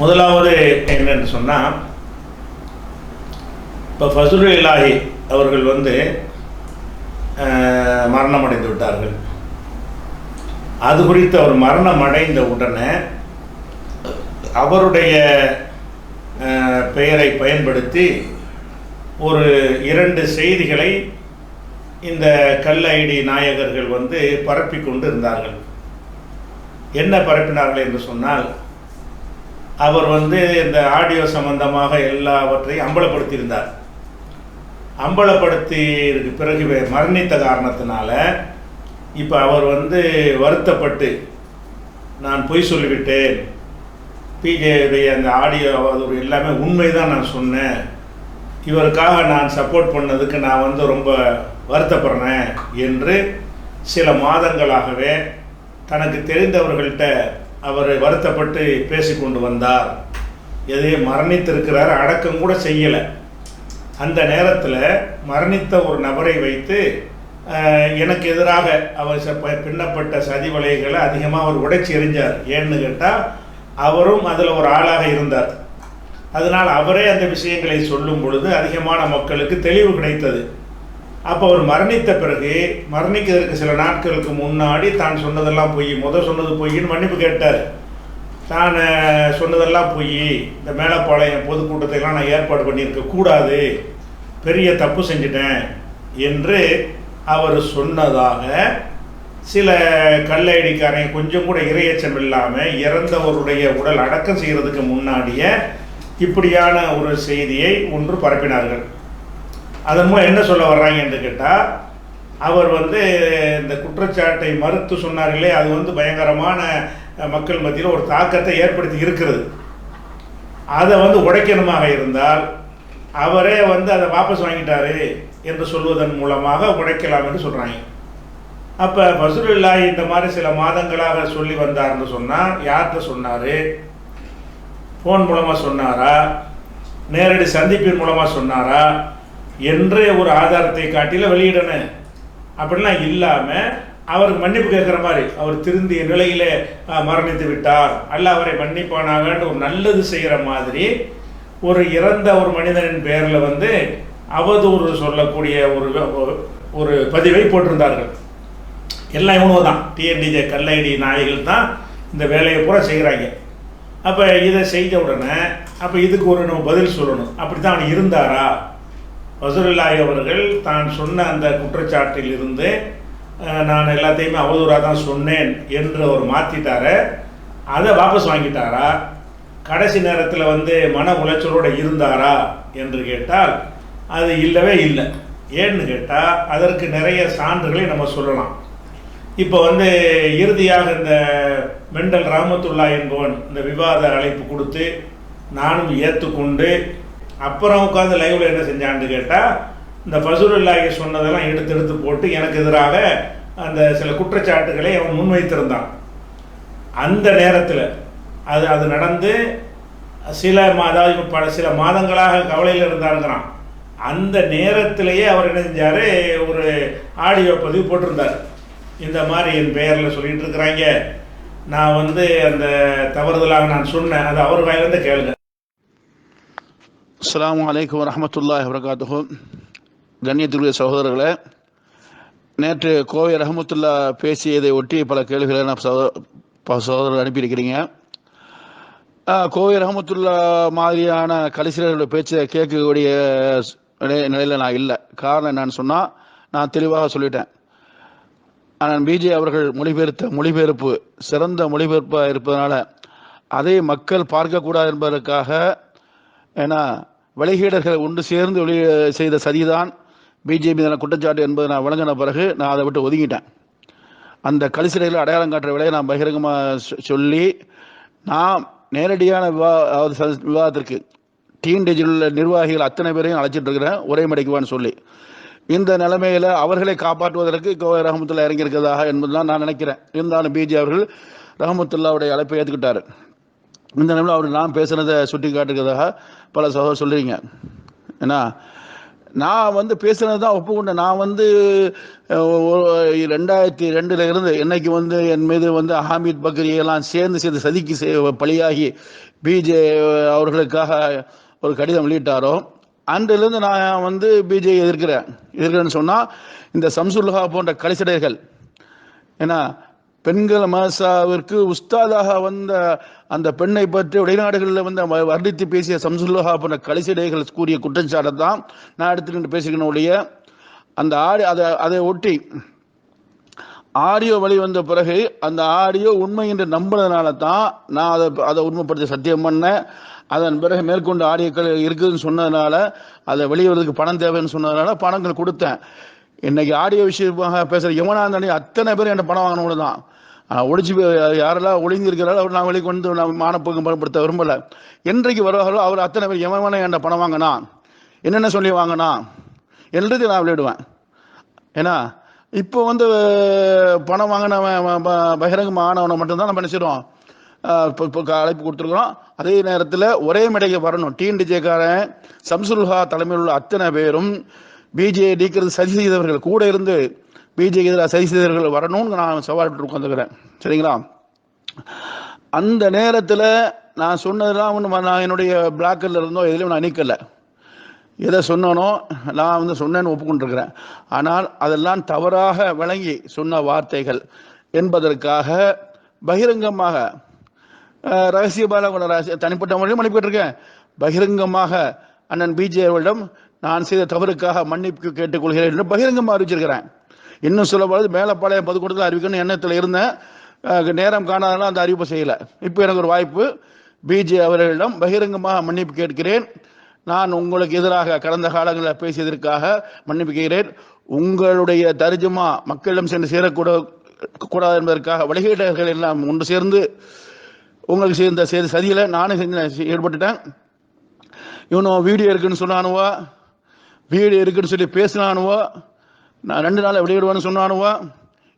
முதலாவது என்னன்னு சொன்னால் இப்போ ஃபசுல் இலாஹி அவர்கள் வந்து மரணம் அடைந்து விட்டார்கள். அது குறித்து அவர் மரணம் அடைந்த உடனே அவருடைய பெயரை பயன்படுத்தி ஒரு இரண்டு செய்திகளை இந்த கல் ஐடி நாயகர்கள் வந்து பரப்பி கொண்டு இருந்தார்கள் என்ன பரப்பினார்கள் என்று சொன்னால் அவர் வந்து இந்த ஆடியோ சம்பந்தமாக எல்லாவற்றையும் அம்பலப்படுத்தியிருந்தார். அம்பலப்படுத்தி பிறகு மரணித்த காரணத்தினால இப்போ அவர் வந்து வருத்தப்பட்டு நான் பொய் சொல்லிவிட்டேன். பிஜேடைய அந்த ஆடியோ அது எல்லாமே உண்மைதான் நான் சொன்னேன். இவருக்காக நான் சப்போர்ட் பண்ணதுக்கு நான் வந்து ரொம்ப வருத்தப்படுறேன் என்று சில மாதங்களாகவே தனக்கு தெரிந்தவர்கள்ட்ட அவர் வருத்தப்பட்டு பேசி கொண்டு வந்தார். எதையும் மரணித்திருக்கிறார் அடக்கம் கூட செய்யலை. அந்த நேரத்தில் மரணித்த ஒரு நபரை வைத்து எனக்கு எதிராக அவர் ப- பின்னப்பட்ட சதி வலைகளை அதிகமாக அவர் உடைச்சி எறிஞ்சார். ஏன்னு கேட்டால் அவரும் அதில் ஒரு ஆளாக இருந்தார். அதனால் அவரே அந்த விஷயங்களை சொல்லும் பொழுது அதிகமான மக்களுக்கு தெளிவு கிடைத்தது. அப்போ அவர் மரணித்த பிறகு மரணிக்கிறதுக்கு சில நாட்களுக்கு முன்னாடி தான் சொன்னதெல்லாம் பொய். முதல் சொன்னது பொய்ன்னு மன்னிப்பு கேட்டார். தான் சொன்னதெல்லாம் பொய். இந்த மேலப்பாளையம் பொதுக்கூட்டத்தையெல்லாம் நான் ஏற்பாடு பண்ணியிருக்க கூடாது. பெரிய தப்பு செஞ்சிட்டேன் என்று அவர் சொன்னதாக சில கல்லடிக்காரன் கொஞ்சம் கூட இரையச்சம் இல்லாமல் இறந்தவருடைய உடல் அடக்கம் செய்கிறதுக்கு முன்னாடியே இப்படியான ஒரு செய்தியை ஒன்று பரப்பினார்கள். அதன் மூலம் என்ன சொல்ல வர்றாங்க என்று கேட்டால் அவர் வந்து இந்த குற்றச்சாட்டை மறுத்து சொன்னார்களே அது வந்து பயங்கரமான மக்கள் மத்தியில் ஒரு தாக்கத்தை ஏற்படுத்தி இருக்கிறது. அதை வந்து உடைக்கணுமாக இருந்தால் அவரே வந்து அதை வாபஸ் வாங்கிட்டாரு என்று சொல்வதன் மூலமாக உடைக்கலாம் என்று சொல்கிறாங்க அப்போ பசுருல்லாஹி இந்த மாதிரி சில மாதங்களாக சொல்லி வந்தார்னு சொன்னால் யார்கிட்ட சொன்னார்? ஃபோன் மூலமாக சொன்னாரா? நேரடி சந்திப்பின் மூலமாக சொன்னாரா? என்ற ஒரு ஆதாரத்தை காட்டில வெளியிடணும் அப்படிலாம் இல்லாமல் அவருக்கு மன்னிப்பு கேட்குற மாதிரி அவர் திருந்திய நிலையிலே மரணித்து விட்டார். அல்ல அவரை மன்னிப்பானாகன்னு ஒரு நல்லது செய்கிற மாதிரி ஒரு இறந்த ஒரு மனிதனின் பெயரில் வந்து அவதூறு சொல்லக்கூடிய ஒரு ஒரு- பதிவை போட்டிருந்தார்கள். எல்லாம் இவனும் தான். டிஎன்டிஜே கல்லடி நாய்கள் தான் இந்த வேலையை பூரா செய்கிறாங்க. அப்போ இதை செய்த உடனே அப்போ இதுக்கு ஒரு நம்ம பதில் சொல்லணும். அப்படி தான் அவன் இருந்தாரா? வசூலில்லாஹி அவர்கள் தான் சொன்ன அந்த குற்றச்சாட்டில் இருந்து நான் எல்லாத்தையுமே அவதூறாக தான் சொன்னேன் என்று அவர் மாற்றிட்டார அதை வாபஸ் வாங்கிட்டாரா? கடைசி நேரத்தில் வந்து மன உளைச்சலோடு இருந்தாரா என்று கேட்டால் அது இல்லவே இல்லை. ஏன்னு கேட்டால் அதற்கு நிறைய சான்றுகளை நம்ம சொல்லலாம். இப்போ வந்து இறுதியாக இந்த மெண்டல் ராமத்துல்லா என்பவன் இந்த விவாத அழைப்பு கொடுத்து நானும் ஏற்றுக்கொண்டு அப்புறம் உட்காந்து லைவ்ல என்ன செஞ்சான்னு கேட்டால் இந்த ஃபசூலுல்லாஹி சொன்னதெல்லாம் எடுத்து எடுத்து போட்டு எனக்கு எதிராக அந்த சில குற்றச்சாட்டுகளை அவன் முன்வைத்திருந்தான். அந்த நேரத்தில் அது அது நடந்து சில அதாவது பல சில மாதங்களாக கவலையில் இருந்தாருங்கிறான். அந்த நேரத்திலேயே அவர் என்ன செஞ்சார்? ஒரு ஆடியோ பதிவு போட்டிருந்தார். இந்த மாதிரி என் பெயரில் சொல்லிகிட்டு இருக்கிறாங்க. நான் வந்து அந்த தவறுதலாக நான் சொன்னேன். அது அவர் வாயிலிருந்து கேளுங்க. அஸ்லாம் அலைக்கும் வரமத்துல்லாஹ் வரகாத்துஹு கண்ணியத்துக்குரிய சகோதரர்களே நேற்று கோவை ரஹமத்துல்லா பேசியதை ஒட்டி பல கேள்விகளை நான் சகோ- ப- சகோதரர்கள் அனுப்பியிருக்கிறீங்க. கோவை ரஹமத்துல்லா மாதிரியான கலிசிலர்களுடைய பேச்சை கேட்கக்கூடிய நிலை- நான் இல்லை. காரணம் என்னன்னு சொன்னால் நான் தெளிவாக சொல்லிட்டேன். ஆனால் பிஜே அவர்கள் மொழிபெயர்த்த மொழிபெயர்ப்பு சிறந்த மொழிபெயர்ப்பாக இருப்பதனால அதை மக்கள் பார்க்கக்கூடாது என்பதற்காக ஏன்னா வழிகேடர்கள் ஒன்று சேர்ந்து வெளியே செய்த சதிதான் பிஜேபி மீதான குற்றச்சாட்டு என்பதை நான் வழங்கின பிறகு நான் அதை விட்டு ஒதுங்கிட்டேன். அந்த கலிசிலையில் அடையாளம் காட்டுற விலையை நான் பகிரங்கமாக சொல்லி நான் நேரடியான விவா அதாவது ச- விவாதத்திற்கு டீன் உள்ள நிர்வாகிகள் அத்தனை பேரையும் அழைச்சிட்டு இருக்கிறேன். ஒரே மடைக்குவான்னு சொல்லி. இந்த நிலைமையில் அவர்களை காப்பாற்றுவதற்கு கோவை ரஹமத்துல்லா இறங்கியிருக்கிறதாக என்பதுதான் நான் நினைக்கிறேன். இருந்தாலும் பிஜே அவர்கள் ரஹமத்துல்லாவுடைய அழைப்பை ஏற்றுக்கிட்டார் இந்த நிலையில் அவர் நான் பேசுனதை சுட்டி காட்டுக்கிறதாக பல சகோதரர் சொல்கிறீங்க ஏன்னா நான் வந்து பேசுனது தான் ஒப்புக்கொண்டேன். நான் வந்து ஒரு ரெண்டாயிரத்தி ரெண்டுல இருந்து என்னைக்கு வந்து என் மீது வந்து ஹாமித் பக்ரி எல்லாம் சேர்ந்து சேர்ந்து சதிக்கு பலியாகி பிஜே அவர்களுக்காக ஒரு கடிதம் வெளியிட்டாரோ அன்றிலிருந்து நான் வந்து பிஜே எதிர்க்கிறேன். எதிர்க்கிறேன்னு சொன்னால் இந்த சம்சுல்ஹா போன்ற கலிசடைகள் ஏன்னா பெண்கள் மசாவிற்கு உஸ்தாதாக வந்த அந்த பெண்ணை பற்றி வெளிநாடுகளில் வந்து வர்ணித்து பேசிய சம்சுல்லஹா போன்ற கலிசடைகள் கூறிய குற்றச்சாட்டை தான் நான் எடுத்துக்கிட்டு பேசிக்கணும் ஒழிய அந்த ஆடி அதை அதை ஒட்டி ஆடியோ வழி வந்த பிறகு அந்த ஆடியோ உண்மை என்று நம்பினதுனால தான் நான் அதை அதை உண்மைப்படுத்தி சத்தியம் பண்ணேன். அதன் பிறகு மேற்கொண்டு ஆடியோக்கள் இருக்குதுன்னு சொன்னதுனால அதை வெளியிடுறதுக்கு பணம் தேவைன்னு சொன்னதுனால பணங்கள் கொடுத்தேன். இன்னைக்கு ஆடியோ விஷயமாக பேசுகிற யமுனாந்தனி அத்தனை பேர் என்ன பணம் வாங்கினவங்க தான் ஆனால் யாரெல்லாம் போய் யாரெல்லாம் அவர் நான் வெளியே கொண்டு நான் மானப்போக்கம் பயன்படுத்த விரும்பலை. என்றைக்கு வருவாரோ அவர் அத்தனை பேர் எவன் என்ன பணம் வாங்கினா என்னென்ன சொல்லி வாங்கினா என்றது நான் விளையாடுவேன். ஏன்னா இப்போ வந்து பணம் வாங்கினவன் ப- ப- ஆனவனை மட்டும்தான் நம்ம நினச்சிடுவோம் இப்போ இப்போ அழைப்பு கொடுத்துருக்குறோம். அதே நேரத்தில் ஒரே மேடைக்கு வரணும். டிஎன்டிஜேக்காரன் சம்சுல்ஹா தலைமையில் உள்ள அத்தனை பேரும் பிஜே நீக்கிறது சரி செய்தவர்கள் கூட இருந்து பிஜே எதிராக சரி செய்தவர்கள் வரணும்னு நான் சவால் விட்டு உட்காந்துக்கிறேன் சரிங்களா? அந்த நேரத்தில் நான் சொன்னதெல்லாம் ஒன்று நான் என்னுடைய பிளாக்கில் இருந்தோ எதுலையும் நான் நீக்கலை. எதை சொன்னனோ நான் வந்து சொன்னேன்னு ஒப்புக்கொண்டிருக்கிறேன். ஆனால் அதெல்லாம் தவறாக விளங்கி சொன்ன வார்த்தைகள் என்பதற்காக பகிரங்கமாக ரகசிய ரகசியமாக ரகசிய தனிப்பட்ட முறையில் அனுப்பிட்டு இருக்கேன் பகிரங்கமாக அண்ணன் பிஜே அவரிடம் நான் செய்த தவறுக்காக மன்னிப்பு கேட்டுக்கொள்கிறேன் என்று பகிரங்கமாக அறிவிச்சிருக்கிறேன். இன்னும் சொல்லப்படுது மேலப்பாளையம் பொதுக்கூட்டத்தில் அறிவிக்கணும் எண்ணத்தில் இருந்தேன் நேரம் காணாதனால அந்த அறிவிப்பு செய்யலை. இப்போ எனக்கு ஒரு வாய்ப்பு. பிஜே அவர்களிடம் பகிரங்கமாக மன்னிப்பு கேட்கிறேன். நான் உங்களுக்கு எதிராக கடந்த காலங்களில் பேசியதற்காக மன்னிப்பு கேட்கிறேன். உங்களுடைய தர்ஜுமா மக்களிடம் சென்று சேரக்கூட கூடாது என்பதற்காக வழிகேட்டர்கள் எல்லாம் ஒன்று சேர்ந்து உங்களுக்கு சேர்ந்த செய்து சதியில் நானும் செஞ்சு ஈடுபட்டுட்டேன் இவனும் வீடியோ இருக்குன்னு சொன்னானுவா? வீடு இருக்குன்னு சொல்லி பேசினானுவோ நான் ரெண்டு நாள் வெளியிடுவேன்னு சொன்னானுவோ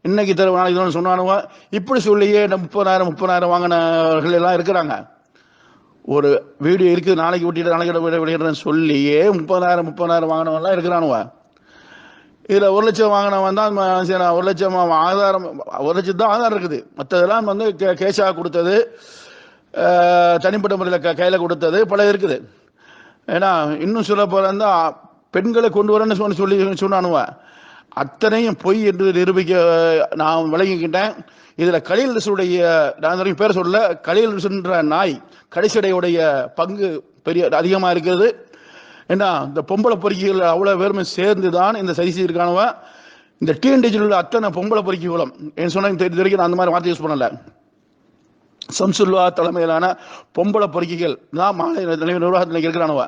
இன்னைக்கு தர நாளைக்கு தருவேன்னு சொன்னானுவா இப்படி சொல்லியே இந்த முப்பதாயிரம் முப்பதாயிரம் வாங்கினவர்கள் எல்லாம் இருக்கிறாங்க. ஒரு வீடியோ இருக்குது நாளைக்கு விட்டுட்டு நாளைக்கு விட விடுகிறேன்னு சொல்லியே முப்பதாயிரம் முப்பதாயிரம் வாங்கினவன்லாம் இருக்கிறானுவ. இதில் ஒரு லட்சம் வாங்கினவன் தான் சரி, நான் ஒரு லட்சம் ஆதாரம் ஒரு லட்சம் தான் ஆதாரம் இருக்குது. மற்றதெல்லாம் வந்து கே- கேஷாக கொடுத்தது தனிப்பட்ட முறையில் க கையில் கொடுத்தது பல இருக்குது. ஏன்னா இன்னும் சொல்ல போகிறதா பெண்களை கொண்டு வரேன்னு சொல்லி சொல்லி சொன்னானுவ. அத்தனையும் பொய் என்று நிரூபிக்க நான் விளங்கிக்கிட்டேன் இதில் கலீல் நான் பேர் சொல்ல கலீல் நாய் கடைசடையுடைய பங்கு பெரிய அதிகமாக இருக்கிறது. ஏன்னா இந்த பொம்பளை பொறுக்கிகள் அவ்வளோ பேருமே சேர்ந்து தான் இந்த சரி செய்திருக்கானவ. இந்த டிஎன்டிஜில் உள்ள அத்தனை பொம்பளை பொறுக்கிகளும் என்ன சொன்ன தெரிஞ்ச வரைக்கும் நான் அந்த மாதிரி வார்த்தை யூஸ் பண்ணல. சம்சுல்லா தலைமையிலான பொம்பளை பொறுக்கிகள் தான் மாநில நிலை நிர்வாகத்தில் இருக்கிறானவ.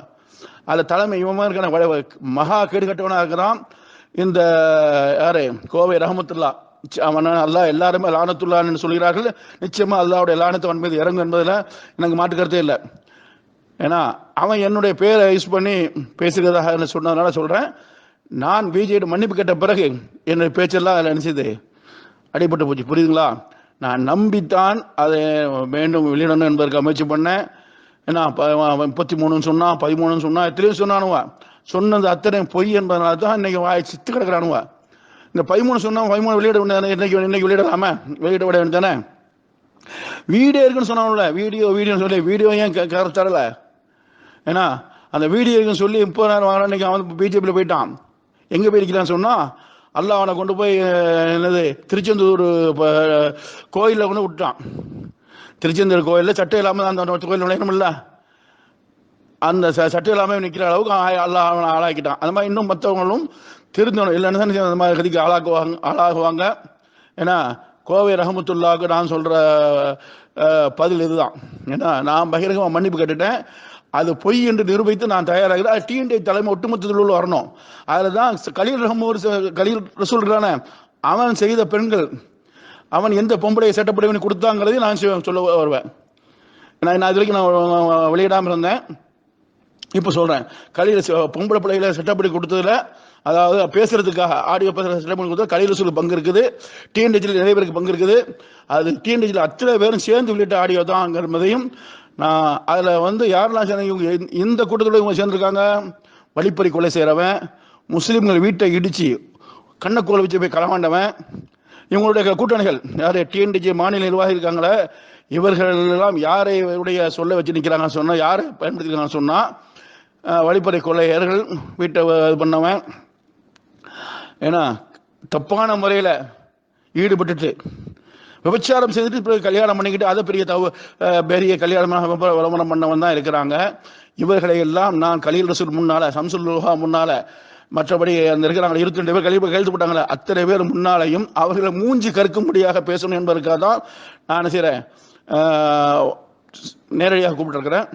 அதில் தலைமை இவன் இருக்கான மகா கேடுகட்டவனாக இருக்கிறான் இந்த யாரு கோவை ரஹமத்துல்லா. அவன் அல்லா எல்லாருமே லானத்துள்ளான்னு சொல்கிறார்கள். நிச்சயமா அல்லாவுடைய லானத்தை அவன் மீது இறங்கும் என்பதில் எனக்கு மாற்று கருத்தே இல்லை. ஏன்னா அவன் என்னுடைய பேரை யூஸ் பண்ணி பேசுகிறதாக என்ன சொன்னதுனால சொல்கிறேன் நான் பிஜேடி மன்னிப்பு கேட்ட பிறகு என்னுடைய பேச்செல்லாம் அதில் நினைச்சது அடிபட்டு போச்சு. புரியுதுங்களா? நான் நம்பித்தான் அதை மீண்டும் வெளியிடணும் என்பதற்கு முயற்சி பண்ணேன். ஏன்னா ப- அவன் முப்பத்தி மூணுன்னு சொன்னான் பதிமூணுன்னு சொன்னான் எத்தனையும் சொன்னானுவா சொன்னது அத்தனை பொய் என்பதனால தான் இன்னைக்கு வாய் சித்து கிடக்கிறானுவா இந்த பதிமூணு சொன்னா பதிமூணு வெளியிட வேண்டியதானே இன்னைக்கு இன்னைக்கு வெளியிடலாமா? வெளியிட விட வேண்டியதானே வீடியோ இருக்குன்னு சொன்னாங்கல்ல வீடியோ வீடியோன்னு சொல்லி வீடியோ ஏன் க- ஏன்னா அந்த வீடியோ இருக்குன்னு சொல்லி முப்பதாயிரம் வாங்கினா இன்னைக்கு அவன் பிஜேபியில் போயிட்டான். எங்கே போயிருக்கிறான்னு சொன்னா அல்லாஹ் அவனை கொண்டு போய் என்னது திருச்செந்தூர் கோயிலில் கொண்டு விட்டான் திருச்செந்தூர் கோயிலில் சட்டை இல்லாமல் அந்த கோயில் நுழையணும்ல. அந்த ச- சட்டை இல்லாமல் நிற்கிற அளவுக்கு ஆ- அல்லாஹ் அவனை ஆளாக்கிட்டான். அந்த மாதிரி இன்னும் மற்றவங்களும் திருந்தணும். இல்லைன்னு தான் அந்த மாதிரி கதிக்கு ஆளாக்குவாங்க ஆளாகுவாங்க. ஏன்னா கோவை ரஹமத்துல்லாவுக்கு நான் சொல்கிற பதில் இதுதான். ஏன்னா நான் பகிரங்கமாக மன்னிப்பு கேட்டுட்டேன். அது பொய் என்று நிரூபித்து நான் தயாராகிறேன். அது டிஎன்டி தலைமை ஒட்டுமொத்தத்தில் உள்ள வரணும். அதில் தான் கலீல் ரஹமூர் கலீல் ரசூல் அவன் செய்த பெண்கள் அவன் எந்த பொம்பளையை சட்டப்படி கொடுத்தாங்கிறதையும் நான் சொல்ல வருவேன். நான் நான் இது வரைக்கும் நான் வெளியிடாமல் இருந்தேன். இப்போ சொல்கிறேன் கலையில் பொம்பளை பிள்ளைகளை செட்டப்படி கொடுத்ததில் அதாவது பேசுறதுக்காக ஆடியோ பேசுகிற செட்டப் பண்ணி கொடுத்தா கலியில் சொல்லி பங்கு இருக்குது டிஎன்டிஜியில் நிறைய பேருக்கு பங்கு இருக்குது. அது டிஎன்டிஜியில் அத்தனை பேரும் சேர்ந்து வெளியிட்ட ஆடியோ தான்ங்கிறதையும் நான் அதில் வந்து யாரெல்லாம் சேர்ந்து இவங்க இந்த- இந்த கூட்டத்தில் இவங்க சேர்ந்துருக்காங்க? வழிப்பறி கொலை செய்கிறவன் முஸ்லீம்கள் வீட்டை இடித்து கண்ணக்கோலை வச்சு போய் களவாண்டவன் இவங்களுடைய கூட்டணிகள் யார் டிஎன்டிஜி மாநில நிர்வாகி இருக்காங்களே இவர்கள் எல்லாம் யாரை உடைய சொல்ல வச்சு நிற்கிறாங்கன்னு சொன்னால் யாரை பயன்படுத்திக்கிறாங்கன்னு சொன்னால் வழிப்பறை கொள்ளையர்கள் வீட்டை இது பண்ணவன். ஏன்னா தப்பான முறையில் ஈடுபட்டுட்டு விபச்சாரம் செய்துட்டு பிறகு கல்யாணம் பண்ணிக்கிட்டு அதை பெரிய தவ பெரிய கல்யாணமாக விளம்பரம் பண்ணவன் தான் இருக்கிறாங்க. இவர்களை எல்லாம் நான் கலீல் ரசூல் முன்னால சம்சுல் முன்னால மற்றபடி அந்த இருக்கிறாங்க இருபத்தி ரெண்டு பேர் கழிவு கழித்து போட்டாங்களே அத்தனை பேர் முன்னாலையும் அவர்களை மூஞ்சி கற்கும்படியாக பேசணும் என்பதற்காக தான் நான் செய்கிறேன் நேரடியாக கூப்பிட்டுருக்கிறேன்.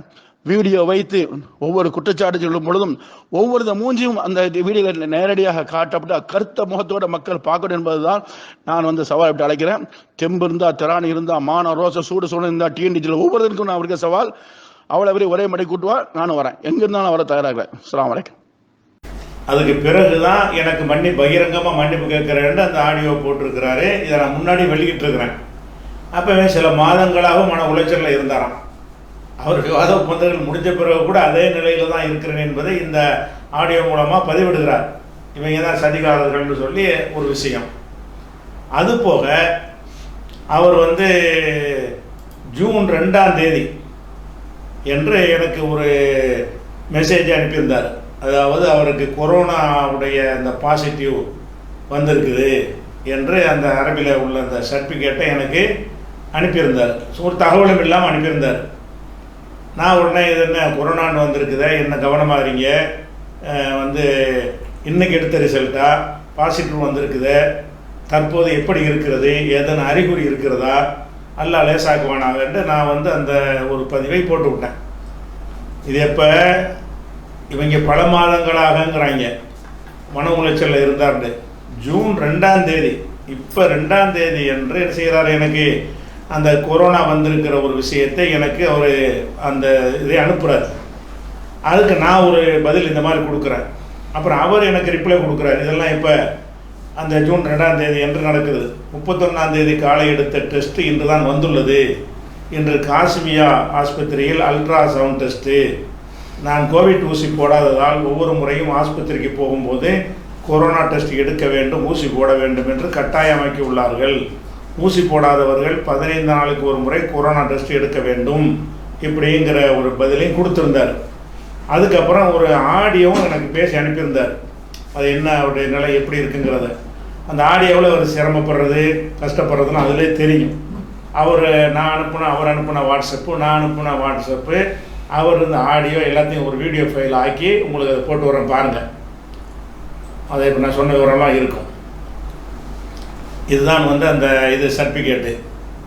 வீடியோ வைத்து ஒவ்வொரு குற்றச்சாட்டு சொல்லும் பொழுதும் ஒவ்வொரு மூஞ்சியும் அந்த வீடியோவில் நேரடியாக காட்டப்பட்டு கருத்த முகத்தோட மக்கள் பார்க்கணும் என்பதுதான் நான் வந்து சவால் விட்டு அழைக்கிறேன். தெம்பு இருந்தால் திராணி இருந்தால் மான ரோச சூடு சூடு இருந்தால் டிஎன்டிஜியில் ஒவ்வொருத்தருக்கும் நான் இருக்க சவால் அவ்வளோ பெரிய ஒரே மடி கூட்டுவா நானும் வரேன். எங்கிருந்தாலும் வர தயாராகிறேன் அஸ்ஸலாமு அலைக்கும். அதுக்கு பிறகு தான் எனக்கு மன்னி பகிரங்கமாக மன்னிப்பு கேட்குறேன்னு அந்த ஆடியோ போட்டிருக்கிறாரு. இதை நான் முன்னாடி வெளியிட்டு இருக்கிறேன் அப்பவே சில மாதங்களாக மன உளைச்சலில் இருந்தாராம். அவர் விவாத ஒப்பந்தங்கள் முடிஞ்ச பிறகு கூட அதே நிலையில் தான் இருக்கிறேன் என்பதை இந்த ஆடியோ மூலமாக பதிவிடுகிறார். இவங்க தான் சதிகாரர்கள்னு சொல்லி ஒரு விஷயம். அதுபோக அவர் வந்து ஜூன் ரெண்டாம் தேதி என்று எனக்கு ஒரு மெசேஜ் அனுப்பியிருந்தார். அதாவது அவருக்கு கொரோனாவுடைய அந்த பாசிட்டிவ் வந்திருக்குது என்று அந்த அரபியில் உள்ள அந்த சர்டிஃபிகேட்டை எனக்கு அனுப்பியிருந்தார். ஒரு தகவலும் இல்லாமல் அனுப்பியிருந்தார். நான் உடனே இது என்ன கொரோனான்னு வந்திருக்குதே என்ன கவனமாக இருங்க வந்து இன்னைக்கு எடுத்த ரிசல்ட்டா பாசிட்டிவ் வந்திருக்குது. தற்போது எப்படி இருக்கிறது? ஏதேனும் அறிகுறி இருக்கிறதா? அல்ல லேசாக்குவானாகன்ட்டு நான் வந்து அந்த ஒரு பதிவை போட்டு விட்டேன். இது எப்போ? இவங்க பல மாதங்களாகங்கிறாங்க. மன உளைச்சலில் இருந்தார்னு ஜூன் ரெண்டாம் தேதி இப்போ ரெண்டாம் தேதி என்று என்ன செய்கிறார் எனக்கு அந்த கொரோனா வந்திருக்கிற ஒரு விஷயத்தை எனக்கு அவர் அந்த இதை அனுப்புகிறார் அதுக்கு நான் ஒரு பதில் இந்த மாதிரி கொடுக்குறேன். அப்புறம் அவர் எனக்கு ரிப்ளை கொடுக்குறாரு. இதெல்லாம் இப்போ அந்த ஜூன் ரெண்டாம் தேதி என்று நடக்குது. முப்பத்தொன்னாம் தேதி காலை எடுத்த டெஸ்ட்டு இன்று தான் வந்துள்ளது. இன்று காஷ்மியா ஆஸ்பத்திரியில் அல்ட்ரா சவுண்ட் டெஸ்ட்டு நான் கோவிட் ஊசி போடாததால் ஒவ்வொரு முறையும் ஆஸ்பத்திரிக்கு போகும்போது கொரோனா டெஸ்ட் எடுக்க வேண்டும் ஊசி போட வேண்டும் என்று கட்டாயமாக்கி உள்ளார்கள். ஊசி போடாதவர்கள் பதினைந்து நாளுக்கு ஒரு முறை கொரோனா டெஸ்ட் எடுக்க வேண்டும் இப்படிங்கிற ஒரு பதிலையும் கொடுத்துருந்தார். அதுக்கப்புறம் ஒரு ஆடியோவும் எனக்கு பேசி அனுப்பியிருந்தார். அது என்ன அவருடைய நிலை எப்படி இருக்குங்கிறத. அந்த ஆடியோவில் அவர் சிரமப்படுறது கஷ்டப்படுறதுன்னு அதிலே தெரியும். அவர் நான் அனுப்புன அவர் அனுப்புன வாட்ஸ்அப்பு நான் அனுப்புன வாட்ஸ்அப்பு அவர் இந்த ஆடியோ எல்லாத்தையும் ஒரு வீடியோ ஃபைல் ஆக்கி உங்களுக்கு அதை போட்டு வரேன் பாருங்கள் அதை இப்போ நான் சொன்ன விவரம்லாம் இருக்கும். இதுதான் வந்து அந்த இது சர்டிஃபிகேட்டு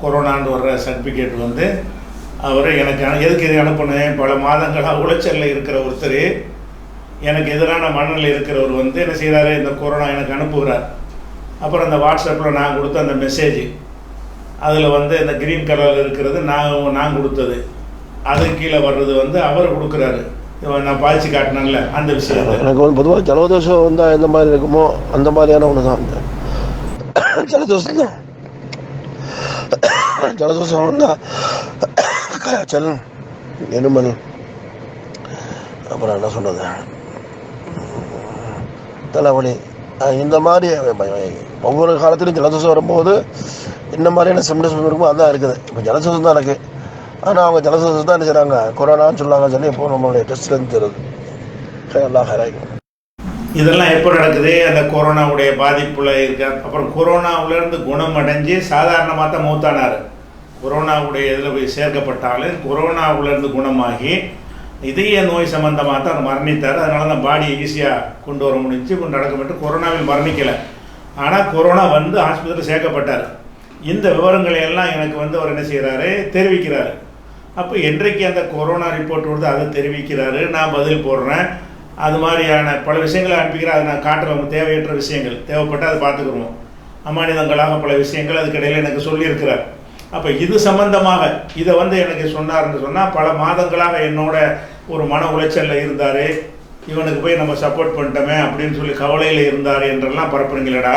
கொரோனான்னு வர்ற சர்டிஃபிகேட் வந்து அவர் எனக்கு எதுக்கு இது அனுப்பினேன்? பல மாதங்களாக உளைச்சலில் இருக்கிற ஒருத்தர் எனக்கு எதிரான மனநிலை இருக்கிறவர் வந்து என்ன செய்கிறாரு இந்த கொரோனா எனக்கு அனுப்புகிறார். அப்புறம் அந்த வாட்ஸ்அப்பில் நான் கொடுத்த அந்த மெசேஜ் அதில் வந்து இந்த க்ரீன் கலரில் இருக்கிறது நான் நான் கொடுத்தது. அது கீழே வர்றது வந்து அவர் கொடுக்குறாரு. நான் பாய்ச்சி காட்டினாங்களே அந்த விஷயம் எனக்கு வந்து பொதுவாக ஜலதோஷம் வந்தால் எந்த மாதிரி இருக்குமோ அந்த மாதிரியான ஒன்று தான். ஜலதோஷம் தான். ஜலதோஷம் வந்தால் காய்ச்சல் இருமல் அப்புறம் என்ன சொல்கிறது தலைவலி. இந்த மாதிரி ஒவ்வொரு காலத்திலும் ஜலதோஷம் வரும்போது என்ன மாதிரியான சிம்டம்ஸ் இருக்குமோ அதான் இருக்குது. இப்போ ஜலதோஷம் தான் எனக்கு ஆனால் அவங்க ஜலதோஷம் தான் என்ன கொரோனான்னு சொல்லாங்க சொல்லி இப்போ நம்மளுடைய டெஸ்ட்லேருந்து தெரியுது. எல்லாம் ஹராய்க்கும் இதெல்லாம் எப்போ நடக்குது? அந்த கொரோனாவுடைய பாதிப்புல இருக்க அப்புறம் கொரோனாவிலேருந்து குணமடைஞ்சு சாதாரணமாக தான் மூத்தானார். கொரோனாவுடைய இதில் போய் சேர்க்கப்பட்டாலும் கொரோனாவிலேருந்து குணமாகி இதய நோய் சம்மந்தமாக தான் மரணித்தார். அதனால தான் பாடியை ஈஸியாக கொண்டு வர முடிஞ்சு கொண்டு நடக்கப்பட்டு கொரோனாவில் மரணிக்கலை. ஆனால் கொரோனா வந்து ஆஸ்பத்திரியில் சேர்க்கப்பட்டார். இந்த விவரங்களை எல்லாம் எனக்கு வந்து அவர் என்ன செய்கிறாரு தெரிவிக்கிறாரு. அப்போ என்றைக்கு அந்த கொரோனா ரிப்போர்ட் வருது அதை தெரிவிக்கிறாரு. நான் பதில் போடுறேன். அது மாதிரியான பல விஷயங்களை அனுப்பிக்கிறேன். அதை நான் காட்டுறேன். தேவையற்ற விஷயங்கள். தேவைப்பட்டால் அதை பார்த்துக்குருவோம் அமானிதங்களாக பல விஷயங்கள் அதுக்கிடையில் எனக்கு சொல்லியிருக்கிறார். அப்போ இது சம்பந்தமாக இதை வந்து எனக்கு சொன்னார்னு சொன்னால் பல மாதங்களாக என்னோட ஒரு மன உளைச்சலில் இருந்தார். இவனுக்கு போய் நம்ம சப்போர்ட் பண்ணிட்டோமே அப்படின்னு சொல்லி கவலையில் இருந்தார் என்றெல்லாம் பரப்புறீங்களடா.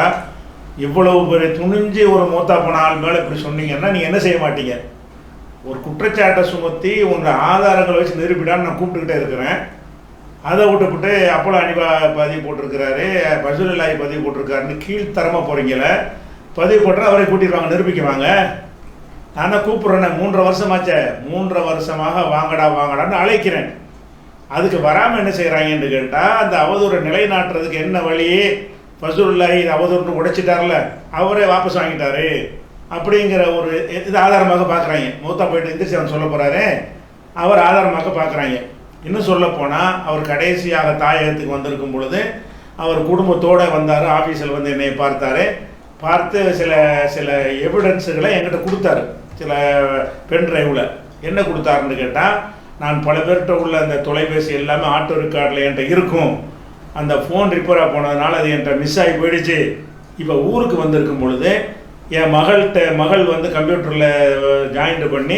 இவ்வளவு பெரிய துணிஞ்சு ஒரு மூத்தா போன ஆள் மேலே இப்படி சொன்னீங்கன்னா நீங்கள் என்ன செய்ய மாட்டீங்க? ஒரு குற்றச்சாட்டை சுமத்தி உங்கள் ஆதாரங்களை வச்சு நிரூபிடான்னு நான் கூப்பிட்டுக்கிட்டே இருக்கிறேன். அதை விட்டுப்புட்டு அப்போலோ அனிபா பதிவு போட்டிருக்கிறாரு பசுலாய் பதிவு போட்டிருக்காருன்னு கீழ்த்தரமாக போகிறீங்கள பதிவு போட்டால் அவரை கூட்டிடுவாங்க நிரூபிக்குவாங்க. நான் தான் கூப்பிட்றேன் மூன்றரை வருஷமாச்சே மூன்றரை வருஷமாக வாங்கடா வாங்கடான்னு அழைக்கிறேன். அதுக்கு வராமல் என்ன செய்கிறாங்கன்னு கேட்டால் அந்த அவதூறை நிலைநாட்டுறதுக்கு என்ன வழி? ஃபசுல்லாஹி இது அவதூறுன்னு உடைச்சிட்டார்ல அவரே வாபஸ் வாங்கிட்டாரு. அப்படிங்கிற ஒரு இது ஆதாரமாக பார்க்குறாங்க. மூத்தா போயிட்டு எந்திரிச்சு அவன் சொல்ல போகிறாரு அவர் ஆதாரமாக பார்க்குறாங்க. இன்னும் சொல்ல போனால் அவர் கடைசியாக தாயகத்துக்கு வந்திருக்கும் பொழுது அவர் குடும்பத்தோடு வந்தார் ஆஃபீஸில் வந்து என்னை பார்த்தார். பார்த்து சில சில எவிடன்ஸுகளை என்கிட்ட கொடுத்தாரு. சில பென் டிரைவில் என்ன கொடுத்தாருன்னு கேட்டால் நான் பல பேர்கிட்ட உள்ள அந்த தொலைபேசி எல்லாமே ஆட்டோ ரெக்கார்டில் என்கிட்ட இருக்கும். அந்த ஃபோன் ரிப்பேராக போனதுனால அது என்கிட்ட மிஸ் ஆகி போயிடுச்சு. இப்போ ஊருக்கு வந்திருக்கும் பொழுது என் மகள்கிட்ட மகள் வந்து கம்ப்யூட்டரில் ஜாயின்ட் பண்ணி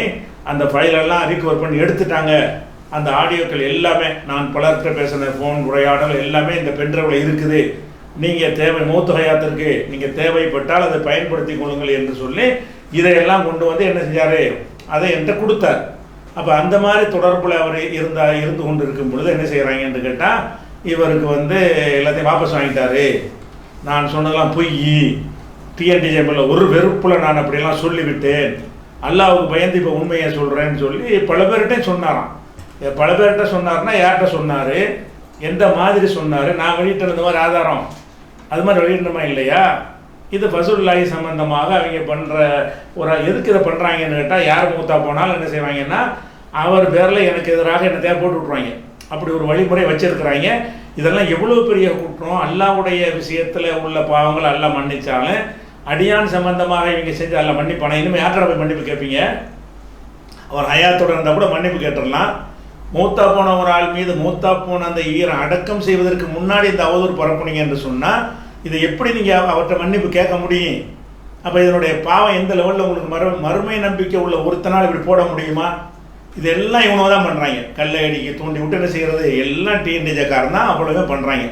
அந்த ஃபைலெல்லாம் ரிகவர் பண்ணி எடுத்துட்டாங்க. அந்த ஆடியோக்கள் எல்லாமே நான் பலர்கிட்ட பேசின ஃபோன் உரையாடல் எல்லாமே இந்த பென்ட்ரைவில் இருக்குது. நீங்கள் தேவை மூத்தகையாத்திற்கு நீங்கள் தேவைப்பட்டால் அதை பயன்படுத்தி கொள்ளுங்கள் என்று சொல்லி இதையெல்லாம் கொண்டு வந்து என்ன செஞ்சார்? அதை என்கிட்ட கொடுத்தார். அப்போ அந்த மாதிரி தொடர்பில் அவர் இருந்தா இருந்து கொண்டு இருக்கும் பொழுது என்ன செய்கிறாங்கன்னு கேட்டால் இவருக்கு வந்து எல்லாத்தையும் வாபஸ் வாங்கிட்டாரு. நான் சொன்னதெல்லாம் பொய். டிஎன்டிஜேபில் ஒரு வெறுப்பில் நான் அப்படிலாம் சொல்லிவிட்டேன். அல்லாவுக்கு பயந்து இப்போ உண்மையை சொல்கிறேன்னு சொல்லி பல பேர்கிட்டையும் சொன்னாராம். பல பேர்கிட்ட சொன்னார்னா யார்கிட்ட சொன்னார்? எந்த மாதிரி சொன்னார்? நான் வெளியிட்ட இந்த மாதிரி ஆதாரம். அது மாதிரி வெளியிடணுமா இல்லையா? இது ஃபசுல்லாஹி சம்பந்தமாக அவங்க பண்ணுற ஒரு எதுக்கு இதை பண்ணுறாங்கன்னு கேட்டால் யார் மூத்தா போனாலும் என்ன செய்வாங்கன்னா அவர் பேரில் எனக்கு எதிராக என்ன தேவை போட்டு விட்ருவாங்க அப்படி ஒரு வழிமுறை வச்சுருக்கிறாங்க. இதெல்லாம் எவ்வளோ பெரிய குற்றம்? அல்லாவுடைய விஷயத்தில் உள்ள பாவங்களை எல்லாம் மன்னிச்சாலும் அடியான் சம்பந்தமாக இவங்க செஞ்சு அல்ல மன்னிப்பானா இனிமேல் யார்கிட்ட போய் மன்னிப்பு கேட்பீங்க அவர் ஹயாத்தோடு இருந்தால் கூட மன்னிப்பு கேட்டுடலாம். மூத்தா போன ஒரு ஆள் மீது மூத்தா போன அந்த ஈரம் அடக்கம் செய்வதற்கு முன்னாடி இந்த அவதூறு பரப்புனீங்க என்று சொன்னால் இதை எப்படி நீங்கள் அவர்கிட்ட மன்னிப்பு கேட்க முடியும்? அப்போ இதனுடைய பாவம் எந்த லெவலில் உங்களுக்கு மறு மறுமை நம்பிக்கை உள்ள ஒருத்தனால் இப்படி போட முடியுமா? இதெல்லாம் இவனோ தான் பண்ணுறாங்க கல்லை அடிக்க தூண்டி விட்டு என்ன செய்கிறது எல்லாம் டிஎன்டிஜக்காரன் தான் அவ்வளோவே பண்ணுறாங்க